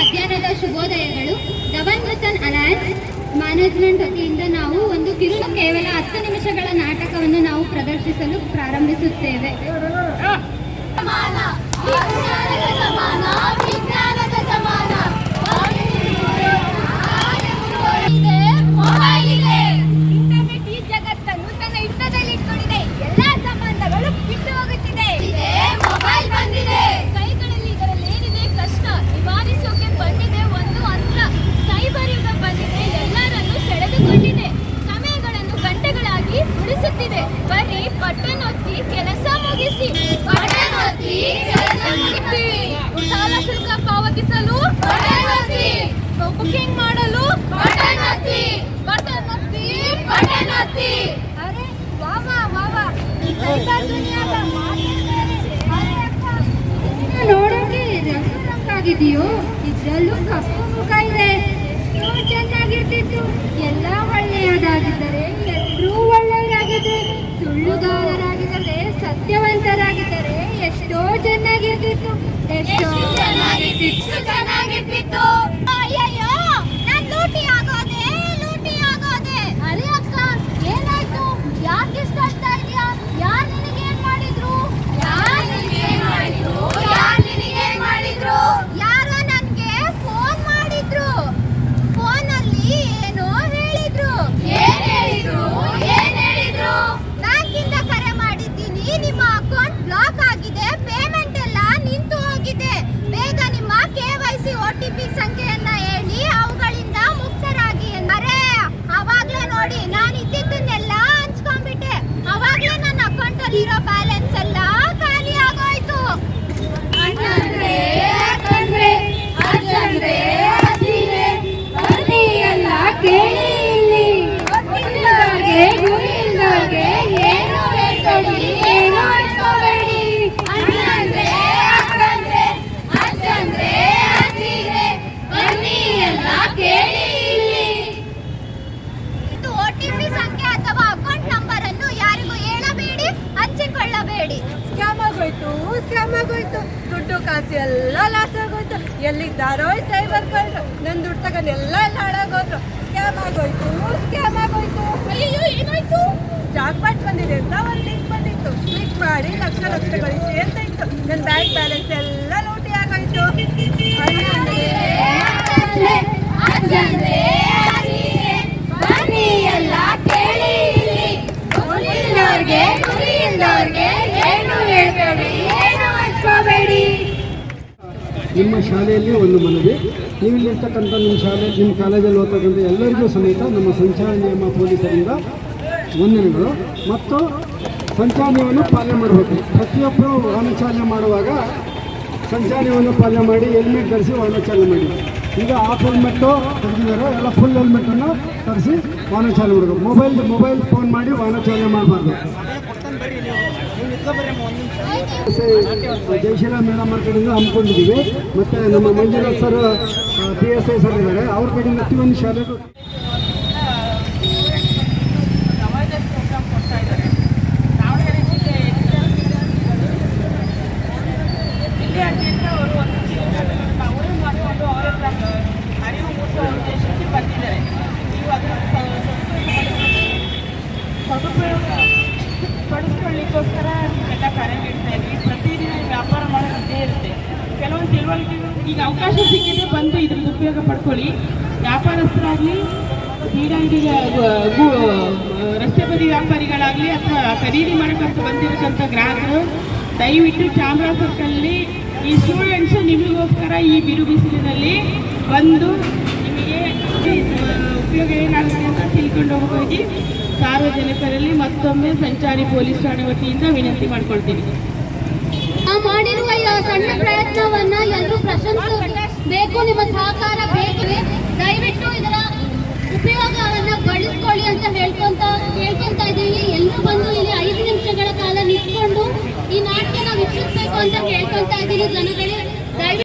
ಮಧ್ಯಾಹ್ನದ ಶುಭೋದಯಗಳು. Dhawan Vatan alliance management ವತಿಯಿಂದ ನಾವು ಒಂದು ಕಿರು ಕೇವಲ ಹತ್ತು ನಿಮಿಷಗಳ ನಾಟಕವನ್ನು ನಾವು ಪ್ರದರ್ಶಿಸಲು ಪ್ರಾರಂಭಿಸುತ್ತೇವೆ. ಬಟನ್ ಒತ್ತಿ ಕೆಲಸ ಮುಗಿಸಿ ಕೆಲಸ ಮುಗಿಸಿ. ಸಾಲ ಶುಲ್ಕ ಪಾವತಿಸಲು ಬುಕಿಂಗ್ ಮಾಡಲು ಅರೆ ಬೇರೆ. ನೋಡೋಕೆ ಇದೆಯೋ ಇದ್ರಲ್ಲೂ ಕಪ್ಪು ಮುಖ ಇದೆ ಎಷ್ಟು ಚೆನ್ನಾಗಿರ್ತಿತ್ತು ಎಲ್ಲ ಒಳ್ಳೆಯದಾಗಿದ್ದರೆ ಎಲ್ಲರೂ ಒಳ್ಳೆಯರಾಗಿದ್ದರೆ ಸುಳ್ಳುಗಾರರಾಗಿದ್ದರೆ ಸತ್ಯವಂತರಾಗಿದ್ದರೆ ಎಷ್ಟೋ ಚೆನ್ನಾಗಿರ್ತಿತ್ತು ಎಷ್ಟೋ ಚೆನ್ನಾಗಿರ್ತಿತ್ತು ಎಲ್ಲಿದ್ದಾರೋ ಸೈಬರ್ ಕ್ರೈಮ್. ನನ್ನ ದುಡ್ಡು ತಗೊಂಡು ಎಲ್ಲ ಹಾಳಾಗೋದ್ರು. ಸ್ಕ್ಯಾಮ್ ಆಗೋಯ್ತು ಸ್ಕ್ಯಾಮ್ ಆಗೋಯ್ತು. ಅಯ್ಯೋ ಏನಾಯ್ತು? ಜಾಕ್ಪಾಟ್ ಬಂದಿದೆ ಅಂತ ಒಂದು ಲಿಂಕ್ ಬಂದಿತ್ತು. ಕ್ಲಿಕ್ ಮಾಡಿ ಲಕ್ಷ ಲಕ್ಷ ಗಳಿಸಿ ಅಂತ ಇತ್ತು. ನನ್ನ ಬ್ಯಾಂಕ್ ಬ್ಯಾಲೆನ್ಸ್ ಎಲ್ಲ ಲೂಟಿ ಆಗೋಯ್ತು. ನಿಮ್ಮ ಶಾಲೆಯಲ್ಲಿ ಒಂದು ಮನವಿ. ನೀವು ಇಲ್ಲಿರ್ತಕ್ಕಂಥ ನಿಮ್ಮ ಶಾಲೆ, ನಿಮ್ಮ ಕಾಲೇಜಲ್ಲಿ ಓದ್ತಕ್ಕಂಥ ಎಲ್ಲರಿಗೂ ಸಮೇತ ನಮ್ಮ ಸಂಚಾರ ನಿಯಮ ಪೊಲೀಸರಿಂದ ವಂದನೆಗಳು. ಮತ್ತು ಸಂಚಾರವನ್ನು ಪಾಲನೆ ಮಾಡಬೇಕು. ಪ್ರತಿಯೊಬ್ಬರು ವಾಹನ ಚಾಲನೆ ಮಾಡುವಾಗ ನಿಯಮವನ್ನು ಪಾಲನೆ ಮಾಡಿ, ಹೆಲ್ಮೆಟ್ ಧರಿಸಿ ವಾಹನ ಚಾಲನೆ ಮಾಡಿ. ಈಗ ಆಫ್ ಹೆಲ್ಮೆಟ್ಟು ತೆಗೆದಿದ್ದಾರೆ. ಎಲ್ಲ ಫುಲ್ ಹೆಲ್ಮೆಟನ್ನು ತರಿಸಿ ವಾಹನ ಚಾಲನೆ ಮಾಡಬೇಕು. ಮೊಬೈಲ್ ಮೊಬೈಲ್ ಫೋನ್ ಮಾಡಿ ವಾಹನ ಚಾಲನೆ ಮಾಡಬಾರ್ದು. ಜಯಶೀಲ ಮೇಡಮ್ ಅವ್ರ ಕಡೆಯಿಂದ ಹಮ್ಮಿಕೊಂಡಿದ್ದೀವಿ. ಮತ್ತೆ ನಮ್ಮ Manjunath sir P S I sir ಇದ್ದಾರೆ. ಅವ್ರ ಕಡೆಯಿಂದ ಪ್ರತಿಯೊಂದು ಶಾಲೆಗೂ ಅವೇರ್ನೆಸ್ ಪಡಿಸ್ಕೊಳ್ಳಿಕ್ಕೋಸ್ಕರ ಎಲ್ಲ ಕರೆ ನೀಡ್ತಾ ಇದ್ವಿ. ಪ್ರತಿದಿನ ವ್ಯಾಪಾರ ಮಾಡೋದು ಇದ್ದೇ ಇರುತ್ತೆ. ಕೆಲವೊಂದು ತಿಳುವಳಿಕೆಗಳು ಈಗ ಅವಕಾಶ ಸಿಕ್ಕಿದ್ರೆ ಬಂದು ಇದ್ರದ್ದು ಉಪಯೋಗ ಪಡ್ಕೊಳ್ಳಿ. ವ್ಯಾಪಾರಸ್ಥರಾಗಲಿ ಬೀಡಂಗಿ ರಸ್ತೆ ಬದಿ ವ್ಯಾಪಾರಿಗಳಾಗಲಿ ಅಥವಾ ಖರೀದಿ ಮಾಡೋಕ್ಕಂತ ಬಂದಿರತಕ್ಕಂಥ ಗ್ರಾಹಕರು, ದಯವಿಟ್ಟು ಚಾಮರಾ ಸರ್ಕಲ್ಲಿ ಈ ಸ್ಟೂಡೆಂಟ್ಸ್ ನಿಮಗೋಸ್ಕರ ಈ ಬಿರು ಬಿಸಿಲಿನಲ್ಲಿ ಬಂದು ನಿಮಗೆ ಉಪಯೋಗ ಏನಾಗುತ್ತೆ ಅಂತ ತಿಳ್ಕೊಂಡು ಹೋಗಿ ಸಾರ್ವಜನಿಕರಲ್ಲಿ ಮತ್ತೊಮ್ಮೆ ಸಂಚಾರಿ ಪೊಲೀಸ್ ಠಾಣೆ ವತಿಯಿಂದ ವಿನಂತಿ ಮಾಡ್ಕೊಳ್ತೀನಿ. ನಾವು ಮಾಡಿರುವ ಸಣ್ಣ ಪ್ರಯತ್ನವನ್ನ ಎಲ್ಲರೂ ಪ್ರಶಂಸಬೇಕು ನಿಮ್ಮ ಸಹಕಾರ ಬೇಕು. ದಯವಿಟ್ಟು ಇದರ ಉಪಯೋಗವನ್ನ ಬಳಸ್ಕೊಳ್ಳಿ ಅಂತ ಹೇಳ್ಕೊಂತ ಹೇಳ್ಕೊಂತ ಇದ್ದೀವಿ. ಎಲ್ಲರೂ ಬಂದು ಇಲ್ಲಿ ಐದು ನಿಮಿಷಗಳ ಕಾಲ ನಿಂತ್ಕೊಂಡು ಈ ನಾಟಕನ ವೀಕ್ಷಿಸಬೇಕು ಅಂತ ಹೇಳ್ಕೊಂತ ಇದ್ದೀನಿ ಜನಗಳಿಗೆ